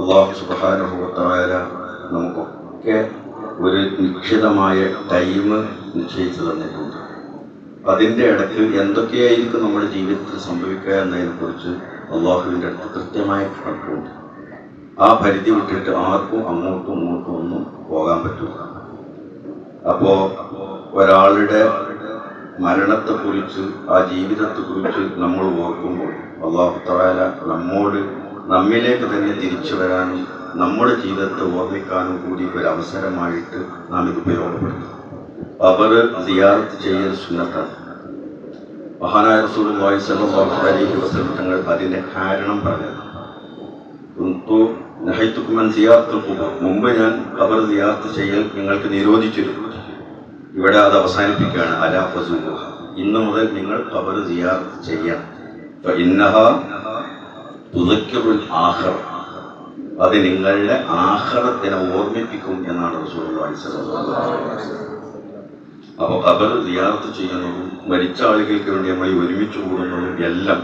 അള്ളാഹു സുബാനുഭവത്തായ നമുക്കൊക്കെ ഒരു നിശ്ചിതമായ ടൈം നിശ്ചയിച്ചു തന്നിട്ടുണ്ട്. അതിന്റെ ഇടയ്ക്ക് എന്തൊക്കെയായിരിക്കും നമ്മുടെ ജീവിതത്തിൽ സംഭവിക്കുക എന്നതിനെക്കുറിച്ച് അള്ളാഹുവിന്റെ അടുത്ത് കൃത്യമായ കണക്കുണ്ട്. ആ പരിധി വിട്ടിട്ട് ആർക്കും അങ്ങോട്ടും ഇങ്ങോട്ടും ഒന്നും പോകാൻ പറ്റില്ല. അപ്പോൾ ഒരാളുടെ മരണത്തെക്കുറിച്ച് ആ ജീവിതത്തെക്കുറിച്ച് നമ്മൾ ഓർക്കുമ്പോൾ അള്ളാഹു താല നമ്മോട് നമ്മിലേക്ക് തന്നെ തിരിച്ചു വരാനും നമ്മുടെ ജീവിതത്തെ ഓർമ്മിക്കാനും കൂടി ഒരു അവസരമായിട്ട് നാം ഇത് ഉപയോഗപ്പെടുത്തും. അവർ സിയാറത്ത് ചെയ്യൽ സുന്നത്താണ്. മഹാനായ സ്വല്ലല്ലാഹു അലൈഹി വസല്ലം തങ്ങൾ അതിന്റെ കാരണം പറഞ്ഞത്. മുമ്പ് ഞാൻ ഖബർ സിയാറത്ത് ചെയ്യൽ നിങ്ങൾക്ക് നിരോധിച്ചിരുന്നു. ഇവിടെ അത് അവസാനിപ്പിക്കുകയാണ്. അലാ ഫസൂഹ ഇന്ന് മുതൽ നിങ്ങൾ ഖബർ സിയാറത്ത് ചെയ്യാം. ഫഇന്നഹ തുദക്കിറുൽ ആഖിറ അത് നിങ്ങളുടെ ആഖിറത്തിനെ ഓർമ്മിപ്പിക്കും എന്നാണ് വസല്ലം. അപ്പോൾ ഖബർ സിയാറത്ത് ചെയ്യുന്നതും മരിച്ച ആളുകൾക്ക് വേണ്ടി നമ്മൾ ഒരുമിച്ച് കൂടുന്നതും എല്ലാം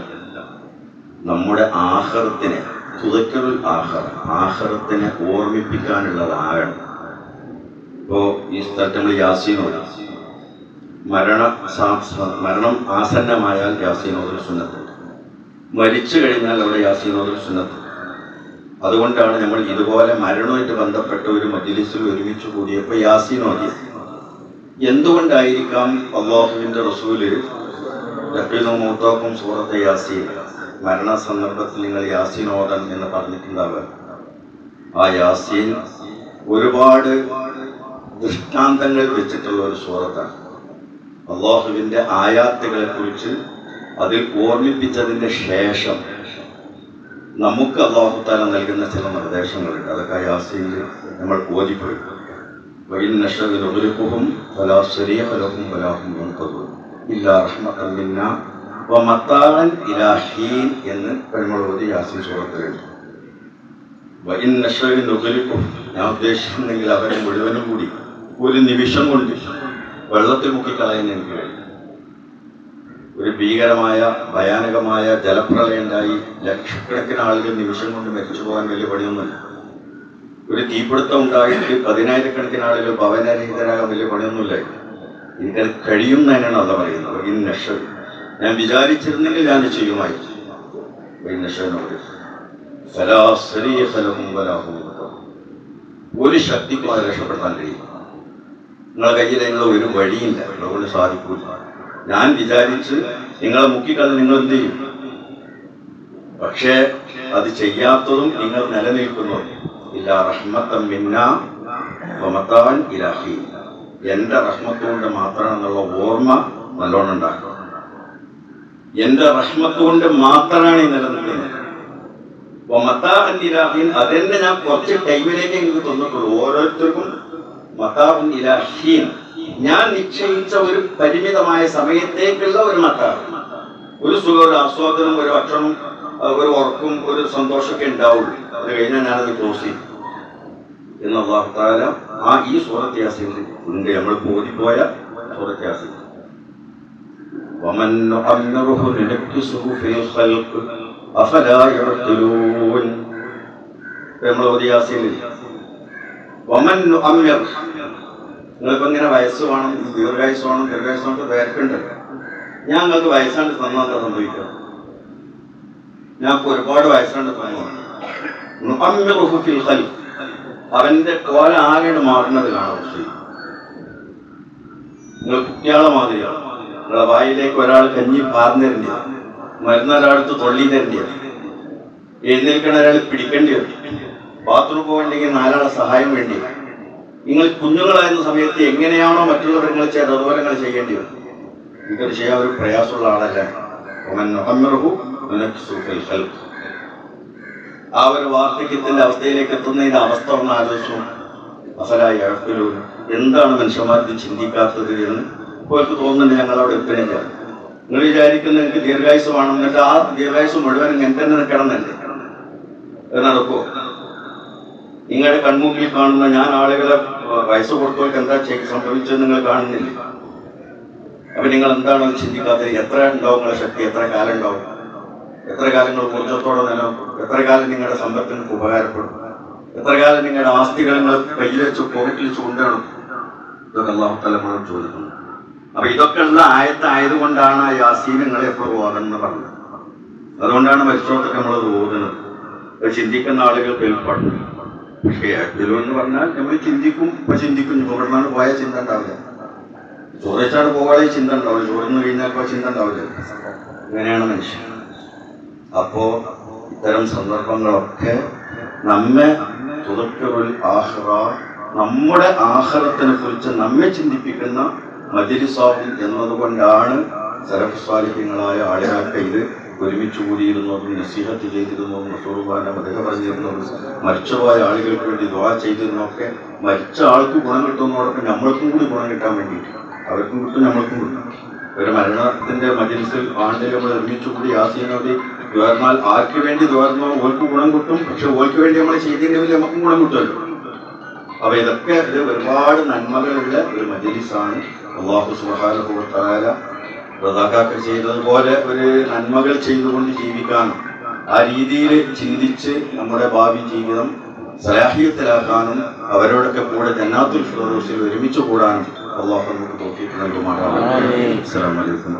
നമ്മുടെ ആഹ്റത്തിനെ തുതക്കറുൽ ആഹർ ആഹ്റത്തിനെ ഓർമ്മിപ്പിക്കാനുള്ളതാകണം. ഇപ്പോൾ ഈ സ്ഥലത്ത് നമ്മൾ യാസീനോട് മരണ മരണം ആസന്നമായാൽ യാസീനോദൽ സുന്നത്തുണ്ട്. മരിച്ചു കഴിഞ്ഞാൽ അവിടെ യാസീനോദൽ സുന്നത്ത് അതുകൊണ്ടാണ് നമ്മൾ ഇതുപോലെ മരണവുമായിട്ട് ബന്ധപ്പെട്ട ഒരു മജിലിസിൽ ഒരുമിച്ച് കൂടിയപ്പോൾ യാസീനോദി എന്തുകൊണ്ടായിരിക്കാം അള്ളാഹുവിന്റെ റസൂൽ ലഫീദും മൂത്താക്കും സൂറത്തെ യാസീൻ മരണ സന്ദർഭത്തിൽ നിങ്ങൾ യാസീനോദൻ എന്ന് പറഞ്ഞിട്ടുണ്ടാവുക? ആ യാസീൻ ഒരുപാട് ദൃഷ്ടാന്തങ്ങൾ വെച്ചിട്ടുള്ള ഒരു സൂറത്താണ്. അള്ളാഹുവിന്റെ ആയാത്തുകളെ കുറിച്ച് അതിൽ ഓർമ്മിപ്പിച്ചതിന്റെ ശേഷം നമുക്ക് അള്ളാഹുത്താല നൽകുന്ന ചില നിർദ്ദേശങ്ങളുണ്ട്. അതൊക്കെ യാസീൽ നമ്മൾ ബോധ്യപ്പെടും എന്ന് പരിമളവതി യാസീൻ സുഹൃത്തുക്കളുണ്ട് വൈൻ നഷറിൽ ഒതുരുക്കും ഞാൻ ഉദ്ദേശിക്കുന്നെങ്കിൽ അവരെ മുഴുവനും കൂടി ഒരു നിമിഷം കൊണ്ട് വെള്ളത്തിൽ മുക്കിക്കളയുന്ന എനിക്ക് കഴിയും ഒരു ഭീകരമായ ഭയാനകമായ ജലപ്രളയം ഉണ്ടായി ലക്ഷക്കണക്കിന് ആളുകൾ നിമിഷം കൊണ്ട് മരിച്ചു പോകാൻ വലിയ പണിയൊന്നുമില്ല. ഒരു തീപിടുത്തം ഉണ്ടായിട്ട് പതിനായിരക്കണക്കിന് ആളുകൾ ഭവനരഹിതരാകാൻ വലിയ പണിയൊന്നുമില്ല. എനിക്കത് കഴിയും തന്നെയാണ് അല്ല പറയുന്നത്. ഈ നഷ ഞാൻ വിചാരിച്ചിരുന്നെങ്കിൽ ഞാൻ ചെയ്യുമായിരുന്നു. ഒരു ശക്തിക്കും അത് രക്ഷപ്പെടുത്താൻ കഴിയും നിങ്ങളെ കയ്യിൽ നിങ്ങൾ ഒരു വഴിയില്ല. അതുകൊണ്ട് സാധിക്കില്ല ഞാൻ വിചാരിച്ച് നിങ്ങളെ മുക്കിക്കളഞ്ഞ് നിങ്ങൾ എന്ത് ചെയ്യും? പക്ഷേ അത് ചെയ്യാത്തതും നിങ്ങൾ നിലനിൽക്കുന്നതും. ഇല്ല റഹ്മത്തം മിന്ന മമത്താൻ ഇലാഹി. എന്റെ റഹ്മത്തുകൊണ്ട് മാത്രം മാത്രമാണെന്നുള്ള ഓർമ്മ നല്ലോണം ഉണ്ടാക്കണം. എന്റെ റഹ്മത്തുകൊണ്ട് മാത്രമാണ് ഈ നിലനിൽക്കുന്നത്. ഇലാഹിൻ അതെന്നെ ഞാൻ കുറച്ച് ടൈമിലേക്ക് എനിക്ക് തന്നിട്ടുള്ളൂ. ഓരോരുത്തർക്കും മത്താബുൻ ഇലാഹീൻ ഞാൻ നിശ്ചയിച്ച ഒരു പരിമിതമായ സമയത്തേക്കുള്ള ഒരു മട്ടാണ് ഒരു സുഖം ഒരു ആസ്വാദനം ഒരു ഭക്ഷണം ഒരു ഉറക്കും ഒരു സന്തോഷമൊക്കെ ഉണ്ടാവുള്ളൂ. അത് കഴിഞ്ഞാൽ ഞാനത് ക്ലോസ് ചെയ്യും. എന്ന വാർത്താല ആ ഈ സൂറത്തെ ഉണ്ട്. നമ്മൾ പോയ സൂറത്തെ നമ്മൾ ഓതിയാസിൽ നിങ്ങൾക്ക് ഇങ്ങനെ വയസ്സ് വേണം ദീർഘായുസ് വേണം ദീർഘായുസ് വേണം പേർക്കുണ്ട് ഞാൻ നിങ്ങൾക്ക് വയസ്സാണ്ട് തന്നാൽ എന്താ സംഭവിക്കുക ഞാൻ ഇപ്പൊ ഒരുപാട് വയസ്സാണ്ട് തന്നു നുഅമ്മിറുഹു ഫിൽ ഖൽഖ്. അവന്റെ കോല ആകെ മാറുന്നത് കാണാം നിങ്ങൾ കുട്ടികളെ മാതിരിയാണ് നിങ്ങളെ വായിലേക്ക് ഒരാൾ കഞ്ഞി പാർന്നിരുന്ന മരുന്ന് ഒരാളത്ത് തൊള്ളി തരേണ്ടി എഴുന്നേൽക്കണ ഒരാൾ പിടിക്കേണ്ടി വരും. ബാത്റൂം പോകണ്ടെങ്കിൽ നാലാളെ സഹായം വേണ്ടി വരും നിങ്ങൾ കുഞ്ഞുങ്ങളായിരുന്ന സമയത്ത് എങ്ങനെയാണോ മറ്റുള്ളവർ നിങ്ങൾ ചെയ്ത് അതുപോലെ നിങ്ങൾ ചെയ്യേണ്ടി വരും. നിങ്ങൾക്ക് ചെയ്യാൻ ഒരു പ്രയാസമുള്ള ആളല്ല. ആ ഒരു വാർദ്ധക്യത്തിന്റെ അവസ്ഥയിലേക്ക് എത്തുന്നതിന്റെ അവസ്ഥ ഒന്ന് ആലോചിച്ചു. അസലായി അഴക്കലൂ എന്താണ് മനുഷ്യന്മാർക്ക് ചിന്തിക്കാത്തത് എന്ന് അവർക്ക് തോന്നുന്നുണ്ട് ഞങ്ങൾ അവിടെ എത്തുന്നില്ല നിങ്ങൾ വിചാരിക്കുന്ന എനിക്ക് ദീർഘായുസ് വേണം. എന്നിട്ട് ആ ദീർഘായുസ് മുഴുവൻ ഇങ്ങനെ നിൽക്കണമെന്നല്ലേ അത് നടക്കുമോ നിങ്ങളുടെ കൺമുമ്പിൽ കാണുന്ന ഞാൻ ആളുകളെ വയസ്സ് കൊടുത്തവർക്ക് എന്താ സംഭവിച്ചത് നിങ്ങൾ കാണുന്നില്ല. അപ്പൊ നിങ്ങൾ എന്താണ് ചിന്തിക്കാത്തത്? എത്ര ഉണ്ടാവും നിങ്ങളുടെ ശക്തി? എത്ര കാലം ഉണ്ടാവും? എത്ര കാലം നിങ്ങൾ ഊർജത്തോടെ നിലവും എത്ര കാലം നിങ്ങളുടെ സമ്പത്തിന് ഉപകാരപ്പെടും? എത്ര കാലം നിങ്ങളുടെ ആസ്തികൾ നിങ്ങൾ കയ്യിൽ വെച്ച് പോക്കറ്റിൽ ചൂണ്ടണം ഇതൊക്കെ അള്ളാഹു തലമുറ ചോദിക്കുന്നു. അപ്പൊ ഇതൊക്കെ ഉള്ള ആയത്തായതുകൊണ്ടാണ് ആ യാസീൻ നിങ്ങളെ എപ്പോഴും പറഞ്ഞത്. അതുകൊണ്ടാണ് മരിച്ചോട്ടൊക്കെ നമ്മൾ ഓതുന്നത്. ചിന്തിക്കുന്ന ആളുകൾക്ക് കേൾപ്പാടുന്നു പക്ഷേ എന്ന് പറഞ്ഞാൽ നമ്മൾ ചിന്തിക്കും ഇപ്പൊ ചിന്തിക്കും. ചോറിനാണ് പോയ ചിന്ത ഉണ്ടാവില്ല. ചോറിച്ചാട് പോകാതെ ചിന്ത ഉണ്ടാവില്ല. ചോറിന് കഴിഞ്ഞാൽ ഇപ്പൊ ചിന്ത ഉണ്ടാവില്ല. അങ്ങനെയാണ് മനുഷ്യൻ. അപ്പോ ഇത്തരം സന്ദർഭങ്ങളൊക്കെ നമ്മെ ആഹ്റ നമ്മുടെ ആഹ്റത്തിനെ കുറിച്ച് നമ്മെ ചിന്തിപ്പിക്കുന്ന മജിലിസാവും എന്നതുകൊണ്ടാണ് സരഫ് സ്വാലിഹ്യങ്ങളായ ആളുകളൊക്കെ ഇത് ഒരുമിച്ച് കൂടിയിരുന്നവരും നസീഹത്ത് ചെയ്തിരുന്നതും റസൂർബാന്റെ മതക പറഞ്ഞിരുന്നവരും മരിച്ചുപോയ ആളുകൾക്ക് വേണ്ടി ദ്വാ ചെയ്തിരുന്നൊക്കെ മരിച്ച ആൾക്ക് ഗുണം കിട്ടുന്നതോടൊപ്പം നമ്മൾക്കും കൂടി ഗുണം കിട്ടാൻ വേണ്ടിയിട്ട് അവർക്കും കിട്ടും നമ്മൾക്കും കിട്ടും. ഒരു മരണത്തിന്റെ മജിൽസിൽ ആണ്ടിൽ നമ്മൾ ഒരുമിച്ച് കൂടി ആസീനോടി ദ്വാർന്നാൽ ആർക്ക് വേണ്ടി ദ്വാർന്നോ ഓൾക്ക് ഗുണം കിട്ടും പക്ഷെ ഓൾക്ക് വേണ്ടി നമ്മൾ ചെയ്തിട്ടുണ്ടെങ്കിൽ നമുക്കും ഗുണം കിട്ടുമല്ലോ. അപ്പൊ ഇതൊക്കെ ഇത് ഒരുപാട് നന്മകളുള്ള ഒരു മജിലിസാണ്. അള്ളാഹു സുഹാനുഭവത്തായ റസാക്കാക്കൾ ചെയ്തതുപോലെ ഒരു നന്മകൾ ചെയ്തുകൊണ്ട് ജീവിക്കാൻ ആ രീതിയിൽ ചിന്തിച്ച് നമ്മുടെ ഭാവി ജീവിതം സലാഹിയത്തിലാക്കാനും അവരോടൊക്കെ കൂടെ ജന്നാത്തുൽ ഫിറോസിൽ ഒരുമിച്ച് കൂടാനും അള്ളാഹു നമുക്ക് തോഫീക്ക് നൽകുമാറാണ് അസ്സലാമു അലൈക്കും